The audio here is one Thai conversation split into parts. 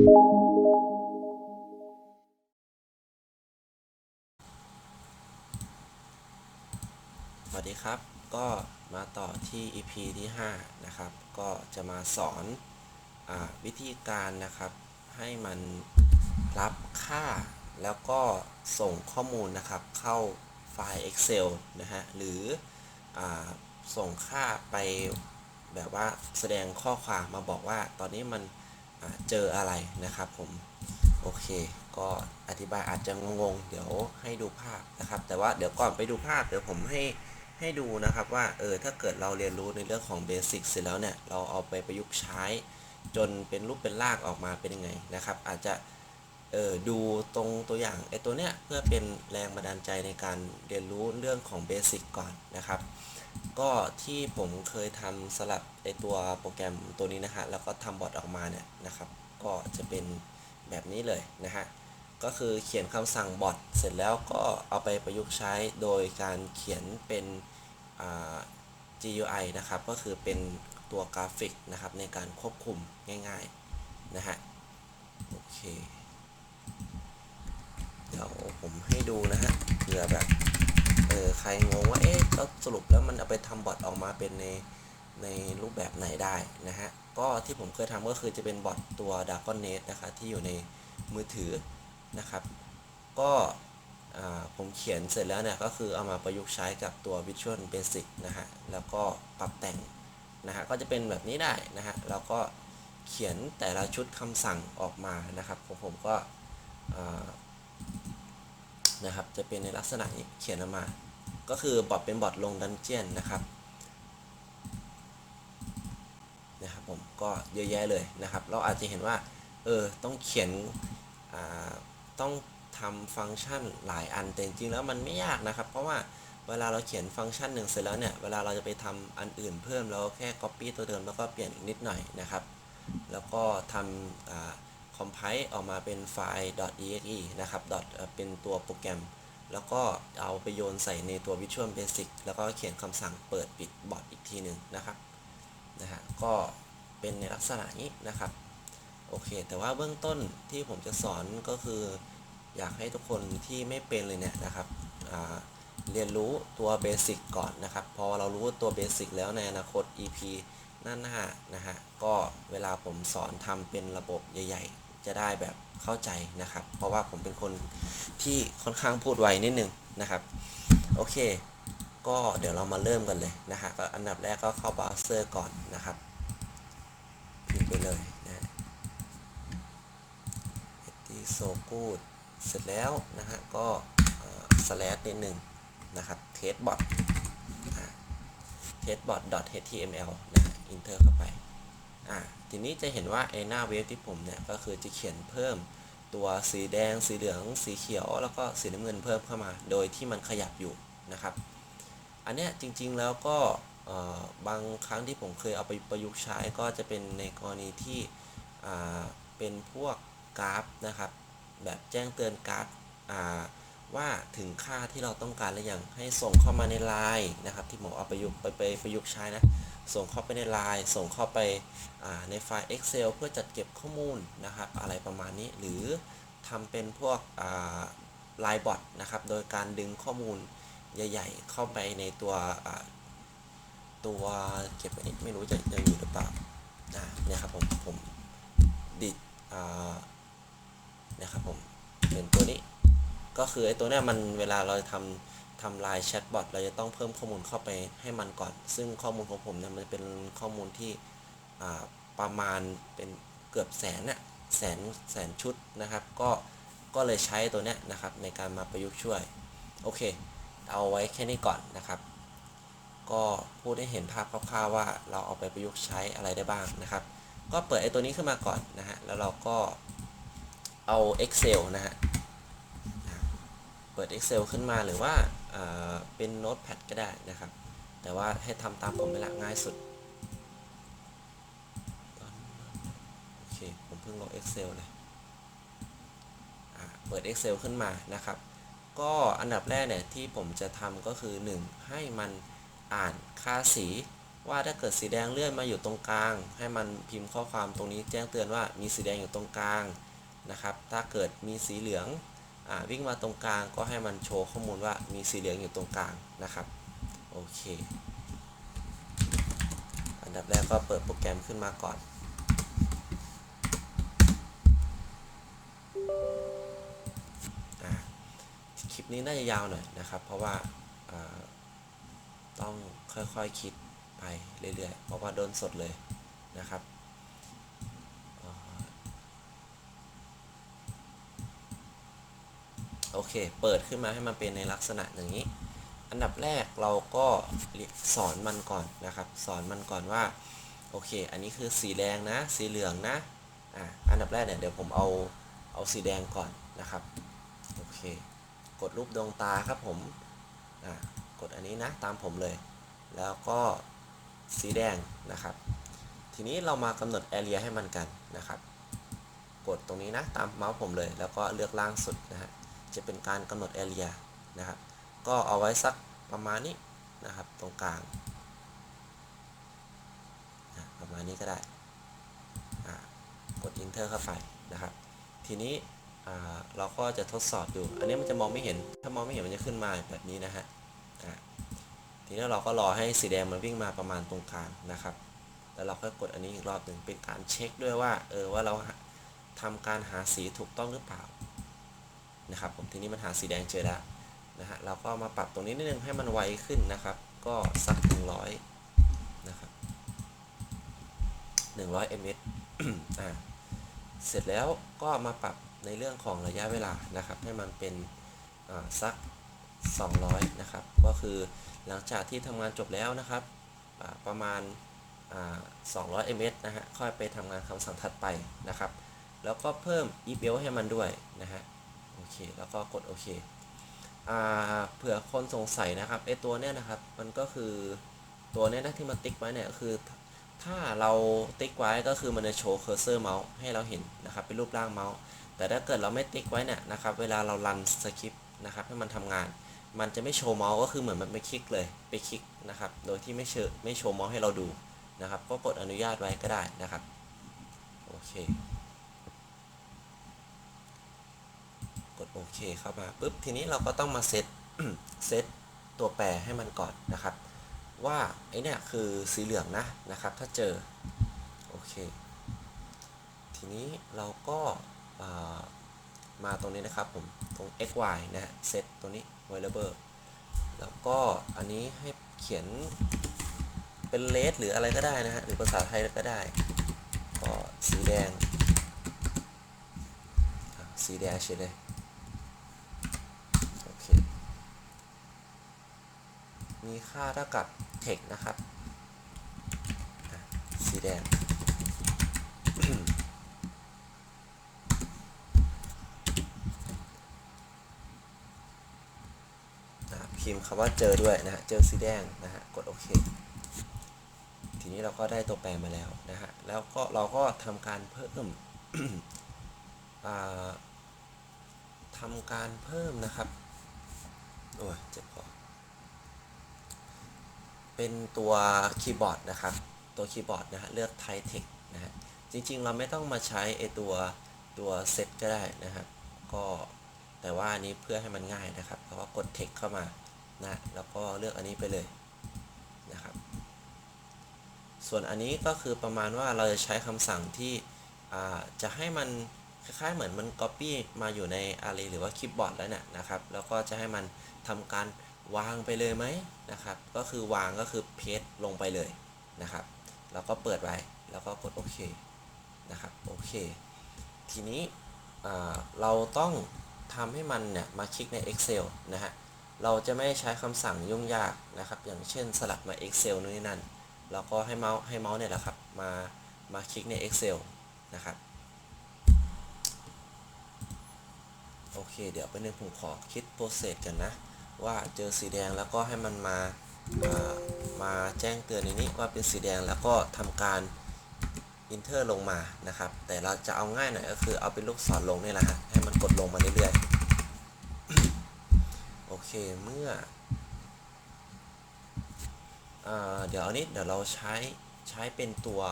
สวัสดีครับ ก็มาต่อที่ EP ที่ 5 นะครับ ก็จะมาสอนอวิธีการนะครับ ให้มันรับค่า แล้วก็ส่งข้อมูลนะครับ เข้าไฟล์ Excel นะฮะ หรืออส่งค่าไปแบบว่าแสดงข้อความมาบอกว่าตอนนี้มัน เจออะไรนะครับผมโอเค ก็อธิบายอาจจะงงๆ เดี๋ยวให้ดูภาพนะครับ แต่ว่าเดี๋ยวก่อนไปดูภาพเดี๋ยวผมให้ให้ดูนะครับว่าเออถ้าเกิดเราเรียนรู้ในเรื่องของเบสิกเสร็จแล้วเนี่ยเราเอาไปประยุกต์ใช้ จนเป็นรูปเป็นร่างออกมาเป็นยังไงนะครับ อาจจะเออดูตรงตัวอย่างไอ้ตัวเนี้ยเพื่อเป็นแรงบันดาลใจในการเรียนรู้เรื่องของเบสิกก่อนนะครับ ก็ที่ผมเคยทำสลับไอตัวโปรแกรมตัวนี้นะฮะแล้วก็ทำบอทออกมาเนี่ยนะครับ ก็จะเป็นแบบนี้เลยนะฮะก็คือเขียนคำสั่งบอทเสร็จแล้วก็เอาไปประยุกต์ใช้โดยการเขียนเป็น GUI นะครับ ก็คือเป็นตัวกราฟิกนะครับในการควบคุมง่ายๆนะฮะโอเคเดี๋ยวผมให้ดูนะฮะเผื่อแบบเออใครงง สรุปแล้วมันเอาไปทำบอทออกมาเป็นในในรูปแบบไหนได้นะฮะ ก็ที่ผมเคยทำก็คือจะเป็นบอทตัว d a r k o n Net นะคะที่อยู่ในมือถือนะครับ ก็ผมเขียนเสร็จแล้วเนี่ยก็คือเอามาประยุกต์ใช้กับตัว Visual Basic นะฮะ แล้วก็ปรับแต่งนะฮะ ก็จะเป็นแบบนี้ได้นะฮะ แล้วก็เขียนแต่ละชุดคำสั่งออกมานะครับของผมก็นะครับ จะเป็นในลักษณะนี้เขียนออกมา ก็คือบอทเป็นบอทลงดันเจียนนะครับนะครับผมก็เยอะแยะเลยนะครับ เราอาจจะเห็นว่าเออต้องเขียนต้องทำฟังก์ชันหลายอันแต่จริงๆแล้วมันไม่ยากนะครับ เพราะว่าเวลาเราเขียนฟังก์ชันหนึ่งเสร็จแล้วเนี่ยเวลาเราจะไปทำอันอื่นเพิ่มเราก็แค่ copy ตัวเดิมแล้วก็เปลี่ยนนิดหน่อยนะครับ แล้วก็ทำคอ่า compile ออกมาเป็นไฟล์ .exe นะครับ dot เป็นตัวโปรแกรม แล้วก็เอาไปโยนใส่ในตัว Visual Basic แล้วก็เขียนคำสั่งเปิดปิดบอทอีกทีหนึ่งนะครับนะฮะก็เป็นในลักษณะนี้นะครับโอเค แต่ว่าเบื้องต้นที่ผมจะสอนก็คือ อยากให้ทุกคนที่ไม่เป็นเลยเนี่ยนะครับอ่าเรียนรู้ตัวเบสิกก่อนนะครับ พอเรารู้ตัวเบสิกแล้วในอนาคต EP หน้าหน้านะฮะก็เวลาผมสอนทำเป็นระบบใหญ่ ๆ จะได้แบบเข้าใจนะครับ เพราะว่าผมเป็นคนที่ค่อนข้างพูดไวนิดนึงนะครับ โอเค ก็เดี๋ยวเรามาเริ่มกันเลยนะฮะก็อันดับแรกก็เข้าเบราว์เซอร์ก่อนนะครับพิมพ์ไปเลยนะฮะที่โซกูดเสร็จแล้วนะฮะก็สแลชนิดหนึ่งนะครับ testbot อ่า testbot html นะฮะ enter เข้าไป อ่าทีนี้จะเห็นว่าไอหน้าเว็บที่ผมเนี่ยก็คือจะเขียนเพิ่มตัวสีแดง สีเหลือง สีเขียว แล้วก็สีน้ำเงินเพิ่มเข้ามา โดยที่มันขยับอยู่นะครับ อันเนี้ยจริงๆแล้วก็บางครั้งที่ผมเคยเอาไปประยุกต์ใช้ก็จะเป็นในกรณีที่เป็นพวกกราฟนะครับ แบบแจ้งเตือนกราฟว่าถึงค่าที่เราต้องการหรือยังให้ส่งเข้ามาในไลน์นะครับ ที่ผมเอาประยุกต์ไปไปประยุกต์ใช้นะ ส่งเข้าไปในไลน์ส่งเข้าไปในไฟล์ Excel เพื่อจัดเก็บข้อมูลนะครับ อะไรประมาณนี้ หรือทำเป็นพวกไลน์บอทนะครับ โดยการดึงข้อมูลใหญ่ ๆ เข้าไปในตัวตัวเก็บไม่รู้จะยังอยู่หรือเปล่าเนี่ยครับผมผมดิดนี่ยครับผมเป็นตัวนี้ ก็คือไอ้ตัวเนี้ยมันเวลาเราทำ ทำลน์แชทบอทเราจะต้องเพิ่มข้อมูลเข้าไปให้มันก่อน ซึ่งข้อมูลของผมเนี่ยมันเป็นข้อมูลที่ประมาณเป็นเกือบแสนน่ะแสนแสนชุดนะครับ ก็ก็เลยใช้ตัวเนี้ยนะครับในการมาประยุกต์ช่วย โอเค เอาไว้แค่นี้ก่อนนะครับ ก็พูดให้เห็นภาพคร่าวๆว่าเราเอาไปประยุกต์ใช้อะไรได้บ้างนะครับ ก็เปิดไอ้ตัวนี้ขึ้นมาก่อนนะฮะแล้วเราก็เอา Excel นะฮะ ปิด Excel ขึ้นมาหรือว่าอ่าเป็น Notepad ก็ได้นะครับ แต่ว่าให้ทำตามผมเป็นหลักง่ายสุดโอเคผมเพิ่งลง Excel เลยเปิด Excel ขึ้นมานะครับ ก็อันดับแรกเนี่ยที่ผมจะทำก็คือ 1 ให้มันอ่านค่าสีว่าถ้าเกิดสีแดงเลื่อนมาอยู่ตรงกลาง ให้มันพิมพ์ข้อความตรงนี้แจ้งเตือนว่ามีสีแดงอยู่ตรงกลางนะครับ ถ้าเกิดมีสีเหลือง วิ่งมาตรงกลางก็ให้มันโชว์ข้อมูลว่ามีสีเหลืองอยู่ตรงกลางนะครับ โอเคอันดับแรกก็เปิดโปรแกรมขึ้นมาก่อนอคลิปนี้น่าจะยาวหน่อยนะครับ เพราะว่าอ่าต้องค่อยๆคคิดไปเรื่อยๆ เพราะว่าโดนสดเลยนะครับอ่า โอเค เปิดขึ้นมาให้มันเป็นในลักษณะอย่างนี้ อันดับแรกเราก็สอนมันก่อนนะครับ สอนมันก่อนว่า โอเค อันนี้คือสีแดงนะ สีเหลืองนะ อะอันดับแรกเนี่ยเดี๋ยวผมเอา เอาสีแดงก่อนนะครับ โอเค กดรูปดวงตาครับผม อะกดอันนี้นะตามผมเลย แล้วก็สีแดงนะครับ ทีนี้เรามากำหนด area ให้มันกันนะครับ กดตรงนี้นะตามเมาส์ผมเลย แล้วก็เลือกล่างสุดนะฮะ จะเป็นการกำหนด area นะครับ ก็เอาไว้สักประมาณนี้นะครับ ตรงกลางอะประมาณนี้ก็ได้กด enter เข้าไปนะครับ ทีนี้เราก็จะทดสอบดู อันนี้มันจะมองไม่เห็น ถ้ามองไม่เห็นมันจะขึ้นมาแบบนี้นะฮะอะทีนี้เราก็รอให้สีแดงมันวิ่งมาประมาณตรงกลางนะครับ แล้วเราก็กดอันนี้อีกรอบหนึ่งเป็นการเช็คด้วยว่า เออว่าเราทำการหาสีถูกต้องหรือเปล่า นะครับผมทีนี้มันหาสีแดงเจอแล้วนะฮะเราก็มาปรับตรงนี้นิดนึงให้มันไวขึ้นนะครับ ก็สัก100นะครับ100 ms อ่าเสร็จแล้วก็มาปรับในเรื่องของระยะเวลานะครับ ให้มันเป็นอ่าสัก 200 นะครับ ก็คือหลังจากที่ทำงานจบแล้วนะครับประมาณอ่า200 ms นะฮะค่อยไปทำงานคำสั่งถัดไปนะครับ แล้วก็เพิ่ม e b e l ให้มันด้วยนะฮะ โอเค แล้วก็กดโอเคอ่าเผื่อคนสงสัยนะครับไอตัวเนี้ยนะครับ มันก็คือตัวเนี้ยนะที่มันติ๊กไว้เนี่ยคือถ้าเราติ๊กไว้ก็คือมันจะโชว์เคอร์เซอร์เมาส์ให้เราเห็นนะครับเป็นรูปร่างเมาส์ แต่ถ้าเกิดเราไม่ติ๊กไว้เนี่ยนะครับเวลาเรารันสคริปต์นะครับให้มันทำงาน มันจะไม่โชว์เมาส์ก็คือเหมือนมันไปคลิกเลยไปคลิกนะครับโดยที่ไม่เชไม่โชว์เมาส์ให้เราดูนะครับก็กดอนุญาตไว้ก็ได้นะครับโอเค กดโอเคเข้ามาปุ๊บทีนี้เราก็ต้องมาเซตเซตตัวแปรให้มันก่อนนะครับ ว่าไอเนี่ยคือสีเหลืองนะนะครับ ถ้าเจอโอเค ทีนี้เราก็ามาตรงนี้นะครับผมตรง x y นะฮะเซตตัวนี้ variable แล้วก็อันนี้ให้เขียนเป็นเลสหรืออะไรก็ได้นะฮะหรือภาษาไทยก็ได้ ก็สีแดง สีแดงเฉยเลยโอเค มีค่าเท่ากับ text นะครับ สีแดง พิมพ์คำว่าเจอด้วยนะฮะ เจอสีแดงนะฮะ กดโอเค ทีนี้เราก็ได้ตัวแปรมาแล้วนะฮะ แล้วก็เราก็ทำการเพิ่มทำการเพิ่มนะครับ โอ้ยเจ็บคอ เป็นตัวคีย์บอร์ดนะครับ ตัวคีย์บอร์ดนะฮะเลือกไทเทคนะฮะจริงๆ เราไม่ต้องมาใช้ไอตัวตัวเซตก็ได้นะครับก็แต่ว่าอันนี้เพื่อให้มันง่ายนะครับเราก็กด text เข้ามานะแล้วก็เลือกอันนี้ไปเลยนะครับ ส่วนอันนี้ก็คือประมาณว่าเราจะใช้คำสั่งที่จะให้มันคล้ายๆเหมือนมัน copy มาอยู่ใน array หรือว่าคลิปบอร์ดแล้วเนี่ยนะครับ แล้วก็จะให้มันทำการ วางไปเลยไหมนะครับ ก็คือวางก็คือเพจลงไปเลยนะครับ แล้วก็เปิดไว้แล้วก็กดโอเคนะครับโอเค ทีนี้เราต้องทำให้มันเนี่ยมาคลิกใน Excel นะฮะเราจะไม่ใช้คำสั่งยุ่งยากนะครับ อย่างเช่นสลับมา Excel นู่นนี่นั่นแล้วก็ให้เมาส์ให้เมาส์เนี่ยแหละครับมามาคลิกใน Excel นะครับโอเค เดี๋ยวไปหนึ่งผมขอคิดโปรเซสกันนะ ว่าเจอสีแดงแล้วก็ให้มันมาามาแจ้งเตือนในนี้ว่าเป็นสีแดงแล้วก็ทำการอินเทอร์ลงมานะครับ แต่เราจะเอาง่ายหน่อยก็คือเอาเป็นลูกศรลงนี่แหละฮะให้มันกดลงมาเรื่อยๆโอเคเมื่ออเดี๋ยวอันนี้เดี๋ยวเราใช้ใช้เป็นตัว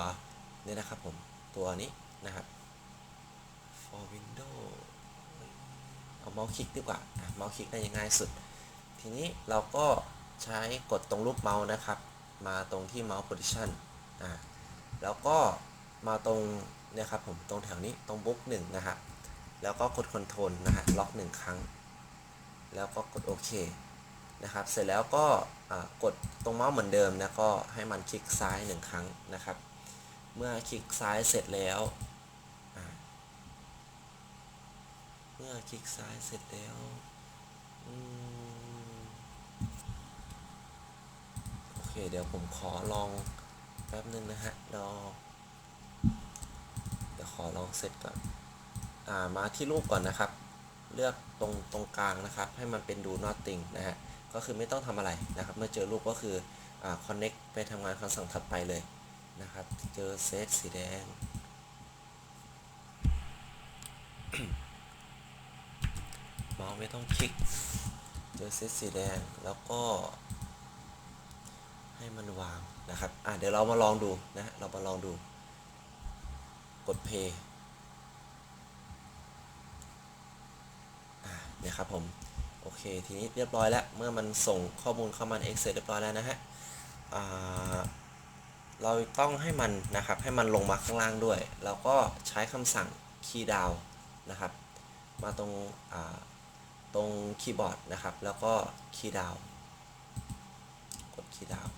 นี่นะครับผมตัวนี้นะครับ for window เอาเมาส์คลิกดีกว่าเมาส์คลิกได้ยังง่ายสุด ทีนี้เราก็ใช้กดตรงรูปเมาส์นะครับ มาตรงที่เมาส์ position อ่าแล้วก็มาตรงเนี่ยครับผมตรงแถวนี้ตรงบุ๊กหนึ่งนะครับแล้วก็กด Ctrl นะฮะล็อกหนึ่งครั้ง แล้วก็กดโอเคนะครับ เสร็จแล้วก็กดตรงเมาส์เหมือนเดิมนะก็ให้มันคลิกซ้ายหนึ่งครั้งนะครับ เมื่อคลิกซ้ายเสร็จแล้วเมื่อคลิกซ้ายเสร็จแล้ว อืมโอเคเดี๋ยวผมขอลองแป๊บนึงนะฮะรอเดี๋ยวขอลองเสร็จก่อนอ่ามาที่รูปก่อนนะครับ เลือกตรงตรงกลางนะครับ ให้มันเป็น do nothing นะฮะก็คือไม่ต้องทำอะไรนะครับ เมื่อเจอรูปก็คืออ่า connect ไปทำงานคำสั่งถัดไปเลยนะครับ เจอเซตสีแดงเมาส์ไม่ต้องคลิก เจอเซตสีแดงแล้วก็ ให้มันวางนะครับ อะเดี๋ยวเรามาลองดูนะฮะเรามาลองดู กด play เนี่ยครับผม โอเค ทีนี้เรียบร้อยแล้ว เมื่อมันส่งข้อมูลเข้ามาใน Excel เรียบร้อยแล้วนะฮะเราต้องให้มันนะครับ ให้มันลงมาข้างล่างด้วยแล้วก็ใช้คำสั่ง key down นะครับ มาตรงตรงคีย์บอร์ดนะครับ แล้วก็ key down กด key down ดาว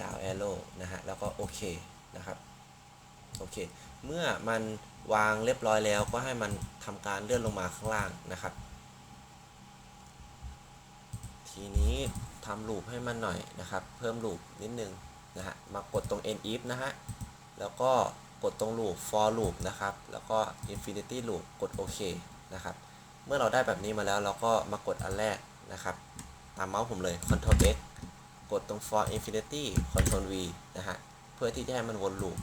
ดาวแอโร่นะฮะแล้วก็โอเคนะครับโอเคเมื่อมันวางเรียบร้อยแล้วก็ให้มันทำการเลื่อนลงมาข้างล่างนะครับ ทีนี้ทำลูปให้มันหน่อยนะครับ เพิ่มลูปนิดนึงนะฮะมากดตรง end if นะฮะแล้วก็กดตรงลูป for loop นะครับ แล้วก็ infinity loop กดโอเคนะครับเมื่อเราได้แบบนี้มาแล้วเราก็มากดอันแรกนะครับ ตามเมาส์ผมเลย Ctrl X กดตรง for infinity Ctrl V นะฮะ เพื่อที่จะให้มันวนลูป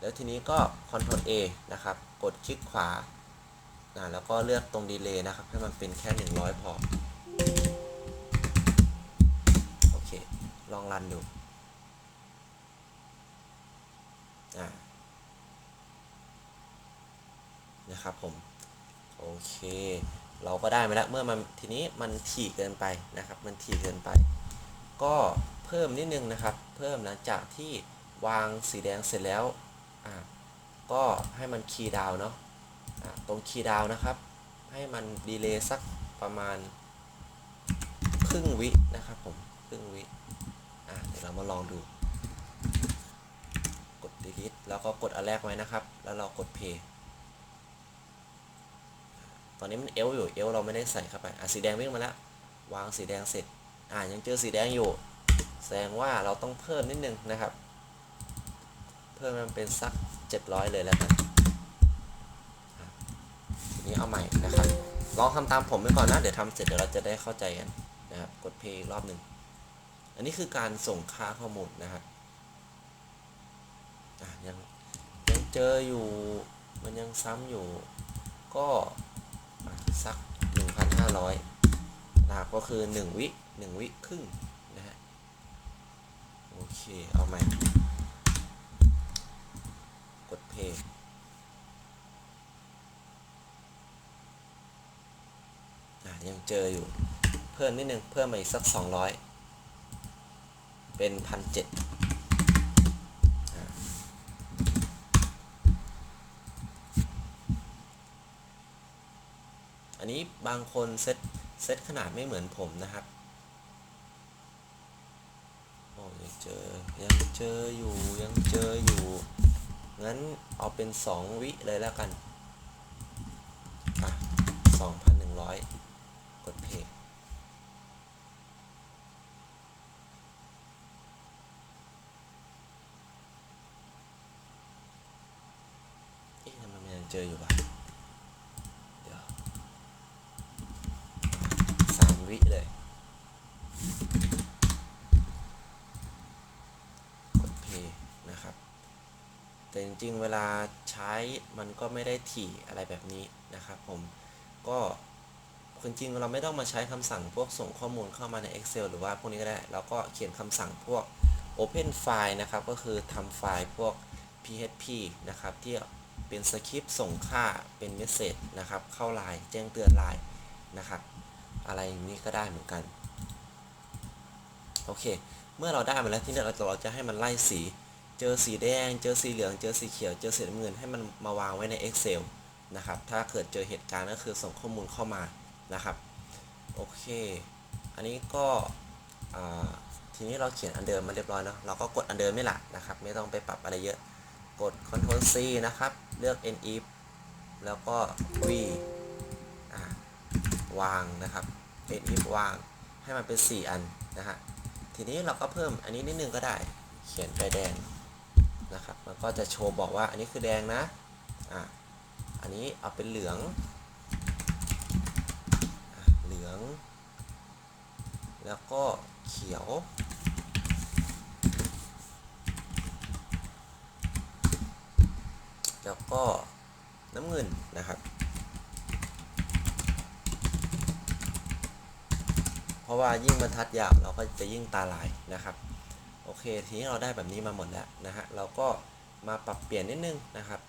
แล้วทีนี้ก็ Ctrl A นะครับ กดคลิกขวานะแล้วก็เลือกตรง Delay นะครับ ให้มันเป็นแค่ 100 พอ โอเค ลองรันดูนะครับผม โอเค เราก็ได้มาแล้ว เมื่อมันทีนี้มันถี่เกินไปนะครับ มันถี่เกินไป ก็เพิ่มนิดนึงนะครับ เพิ่มหลังจากที่วางสีแดงเสร็จแล้วอ่าก็ให้มันคีย์ดาวเนาะอ่าตรงคีย์ดาวนะครับ ให้มันดีเลย์สักประมาณครึ่งวินะครับผมครึ่งวิอ่าเดี๋ยวเรามาลองดู กด delete แล้วก็กดอันแรกไว้นะครับ แล้วเรากด play ตอนนี้มันเอลอยู่เอลเราไม่ได้ใส่เข้าไปอะสีแดงวิ่งมาแล้ว วางสีแดงเสร็จ อ่ายังเจอสีแดงอยู่ แสดงว่าเราต้องเพิ่มนิดนึงนะครับ เพิ่มมันเป็นสัก 700 เลยแล้วกันะทีนี้เอาใหม่นะครับ ลองทำตามผมไปก่อนนะ เดี๋ยวทำเสร็จเดี๋ยวเราจะได้เข้าใจกันนะครับ กดเพย์รอบหนึ่ง อันนี้คือการส่งค่าข้อมูลนะครับอะยังยังเจออยู่มันยังซ้ำอยู่ ก็อะสัก 1,500นะครับก็คือ 1 วิ 1 วิครึ่งนะฮะ โอเค เอาใหม่ กดเพย์ยังเจออยู่ เพิ่มนิดนึง เพิ่มมาอีกสัก 200 เป็น1,700อะอันนี้บางคนเซตเซตขนาดไม่เหมือนผมนะครับ โอ้ยัง เจอ ยังเจออยู่ ยังเจออยู่ งั้นเอาเป็น 2 วิเลยแล้วกัน อะ 2,100 กดเพย์เอ๊ะทำไมมันยังเจออยู่วะเดี๋ยวสามวิเลย กดเพย์นะครับ แต่จริงๆ เวลาใช้มันก็ไม่ได้ถี่อะไรแบบนี้นะครับผม ก็จริงๆ เราไม่ต้องมาใช้คำสั่งพวกส่งข้อมูลเข้ามาใน Excel หรือว่าพวกนี้ก็ได้เราก็เขียนคำสั่งพวก Open File นะครับ ก็คือทำไฟล์พวก PHP นะครับ ที่เป็นสคริปต์ส่งค่าเป็นเมสเซจนะครับ เข้าไลน์แจ้งเตือนไลน์นะครับ อะไรอย่างนี้ก็ได้เหมือนกัน โอเค เมื่อเราได้มาแล้วที่นี่เราเราจะให้มันไล่สี เจอสีแดง เจอสีเหลือง เจอสีเขียว เจอสีน้ำเงินให้มันมาวางไว้ใน Excel นะครับ ถ้าเกิดเจอเหตุการณ์ก็คือส่งข้อมูลเข้ามานะครับ โอเค อันนี้ก็ทีนี้เราเขียนอันเดิมมาเรียบร้อยเนาะเราก็กดอันเดิมนี่ละนะครับ ไม่ต้องไปปรับอะไรเยอะ กด Ctrl C นะครับ เลือก Nif แล้วก็ V วางนะครับ Nif วางให้มันเป็น 4 อันนะฮะ ทีนี้เราก็เพิ่มอันนี้นิดนึงก็ได้ เขียนไปแดง ก็จะโชว์บอกว่าอันนี้คือแดงนะอะอันนี้เอาเป็นเหลืองอเหลือง แล้วก็เขียวแล้วก็น้ำเงินนะครับ เพราะว่ายิ่งบรรทัดยาวเราก็จะยิ่งตาลายนะครับ โอเค ทีนี้เราได้แบบนี้มาหมดแล้วนะฮะ เราก็ มาปรับเปลี่ยนนิดนึงนะครับ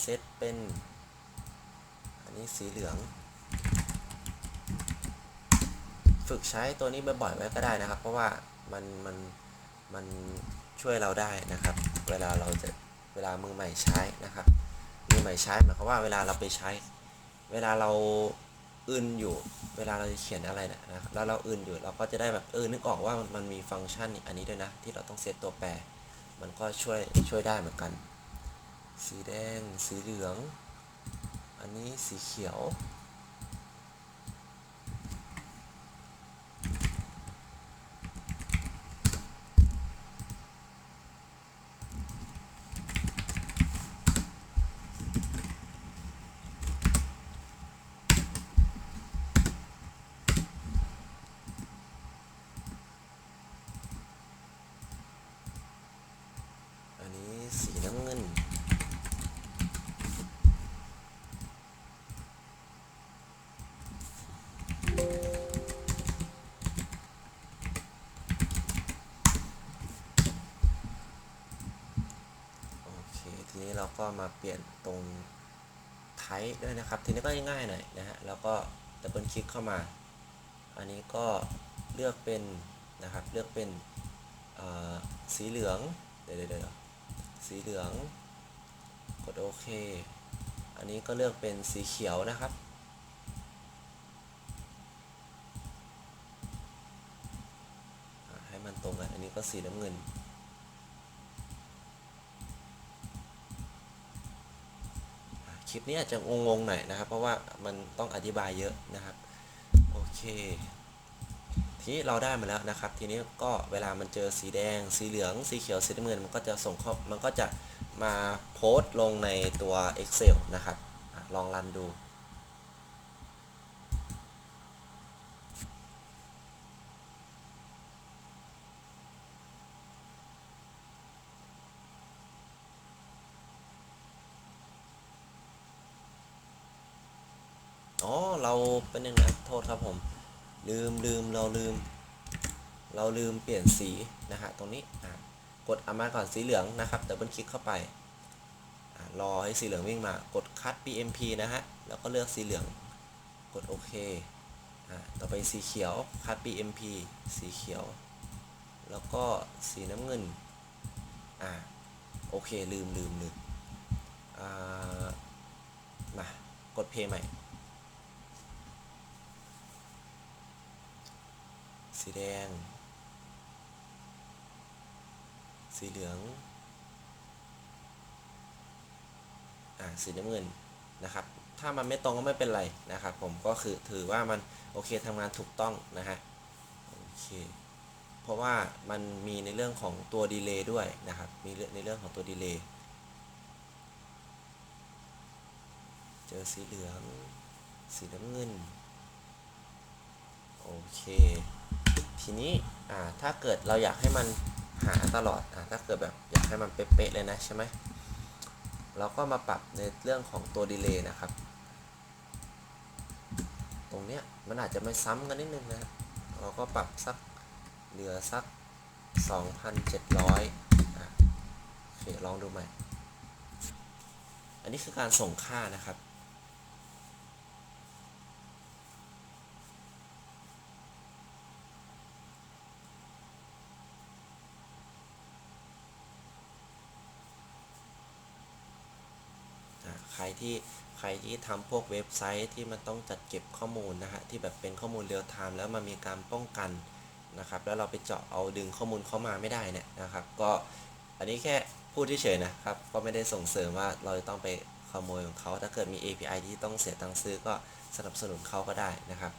เซตเป็น อันนี้สีเหลือง ฝึกใช้ตัวนี้บ่อยๆไว้ก็ได้นะครับ เพราะว่ามันมันมันช่วยเราได้นะครับ เวลาเราจะเวลามือใหม่ใช้นะครับ มือใหม่ใช้หมายความว่าเวลาเราไปใช้ เวลาเราอื่นอยู่ เวลาเราจะเขียนอะไรนยนะครับแล้วเราอื่นอยู่เราก็จะได้แบบเออนึกออกว่ามันมีฟังก์ชันอันนี้ด้วยนะ ที่เราต้องเซตตัวแปร มันก็ช่วยช่วยได้เหมือนกัน สีแดง สีเหลือง อันนี้สีเขียว อันนี้สีน้ำเงิน โอเค ทีนี้เรา ก็มาเปลี่ยนตรงไทป์ด้วยนะครับ ทีนี้ก็ง่ายๆหน่อยนะฮะ แล้วก็ดับเบิลคลิกเข้ามา อันนี้ก็เลือกเป็นนะครับ เลือกเป็นสีเหลือง เดี๋ยวเดี๋ยวสีเหลือง กดโอเค อันนี้ก็เลือกเป็นสีเขียวนะครับให้มันตรงกัน อันนี้ก็สีน้ำเงิน อะ คลิปนี้อาจจะงงๆหน่อยนะครับ เพราะว่ามันต้องอธิบายเยอะนะครับ โอเค ทีนี้เราได้มาแล้วนะครับ ทีนี้ก็เวลามันเจอสีแดง สีเหลือง สีเขียว สีน้ำเงิน มันก็จะส่งเข้า มันก็จะมาโพสต์ลงในตัว Excel นะครับ ลองรันดู อ๋อ เราเป็นยังไงโทษครับผม ลืมลืมเราลืม เราลืมเปลี่ยนสีนะฮะตรงนี้กดเอามาก่อนสีเหลืองนะครับดับเบิลคลิกเข้าไปรอให้สีเหลืองวิ่งมากดคัด PMP นะฮะแล้วก็เลือกสีเหลืองกดโอเคต่อไปสีเขียวคัด PMP สีเขียว แล้วก็สีน้ำเงินอะโอเคลืมลืมลืมอ่า มากดเพย์ใหม่ สีแดง สีเหลือง อ่า สีน้ำเงินนะครับ ถ้ามันไม่ตรงก็ไม่เป็นไรนะครับ ผมก็คือถือว่ามันโอเคทำงานถูกต้องนะฮะ โอเค เพราะว่ามันมีในเรื่องของตัวดีเลย์ด้วยนะครับ มีเรื่องในเรื่องของตัวดีเลย์ เจอสีเหลือง สีน้ำเงิน โอเค ทีนี้ถ้าเกิดเราอยากให้มันหาตลอดอถ้าเกิดแบบอยากให้มันเป๊ะๆเลยนะใช่ไหมเราก็มาปรับในเรื่องของตัวดีเลย์นะครับ ตรงเนี้ยมันอาจจะไม่ซ้ำกันนิดนึงนะเราก็ปรับสักเหลือสัก 2,700อะโอเคลองดูใหม่ อันนี้คือการส่งค่านะครับ ใครที่ใครที่ทำพวกเว็บไซต์ที่มันต้องจัดเก็บข้อมูลนะฮะที่แบบเป็นข้อมูลเรียลไทม์แล้วมันมีการป้องกันนะครับ แล้วเราไปเจาะเอาดึงข้อมูลเข้ามาไม่ได้เนี่ยนะครับ ก็อันนี้แค่พูดเฉยๆนะครับ ก็ไม่ได้ส่งเสริมว่าเราจะต้องไปขโมยของเขา ถ้าเกิดมี API ที่ต้องเสียตังค์ซื้อก็สนับสนุนเขาก็ได้นะครับ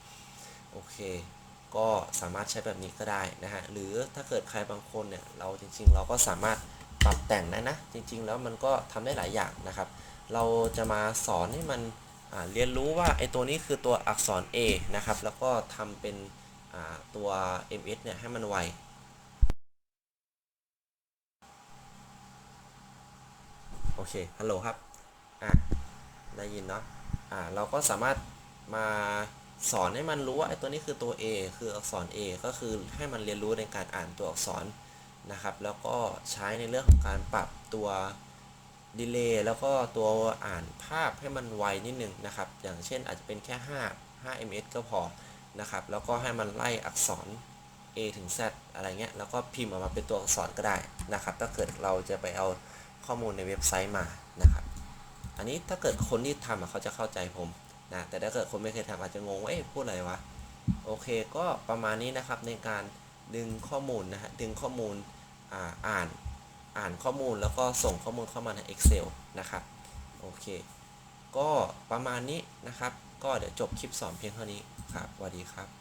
โอเค ก็สามารถใช้แบบนี้ก็ได้นะฮะ หรือถ้าเกิดใครบางคนเนี่ย เราจริงๆ เราก็สามารถปรับแต่งได้นะ จริง ๆ แล้วมันก็ทำได้หลายอย่างนะครับ เราจะมาสอนให้มันเรียนรู้ว่าไอตัวนี้คือตัวอักษร A นะครับ แล้วก็ทำเป็นตัว ms เนี่ยให้มันไวโอเค ฮัลโหลครับ อะ ได้ยินเนาะ อ่าเราก็สามารถมาสอนให้มันรู้ว่าไอ้ตัวนี้คือตัว A คืออักษร A ก็คือให้มันเรียนรู้ในการอ่านตัวอักษรนะครับ แล้วก็ใช้ในเรื่องของการปรับตัว ดีเลย์แล้วก็ตัวอ่านภาพให้มันไวนิดนึงนะครับ อย่างเช่นอาจจะเป็นแค่ 5 5 ms ก็พอนะครับ แล้วก็ให้มันไล่อักษร A ถึง Z อะไรเงี้ย แล้วก็พิมพ์ออกมาเป็นตัวอักษรก็ได้นะครับ ถ้าเกิดเราจะไปเอาข้อมูลในเว็บไซต์มานะครับ อันนี้ถ้าเกิดคนที่ทำเขาจะเข้าใจผมนะ แต่ถ้าเกิดคนไม่เคยทำอาจจะงงว่าเอ๊ะพูดอะไรวะ โอเค ก็ประมาณนี้นะครับในการดึงข้อมูลนะฮะ ดึงข้อมูลอ่าอ่าน อ่านข้อมูลแล้วก็ส่งข้อมูลเข้ามาใน Excel นะครับ โอเค ก็ประมาณนี้นะครับ ก็เดี๋ยวจบคลิปสอนเพียงเท่านี้ครับสวัสดีครับ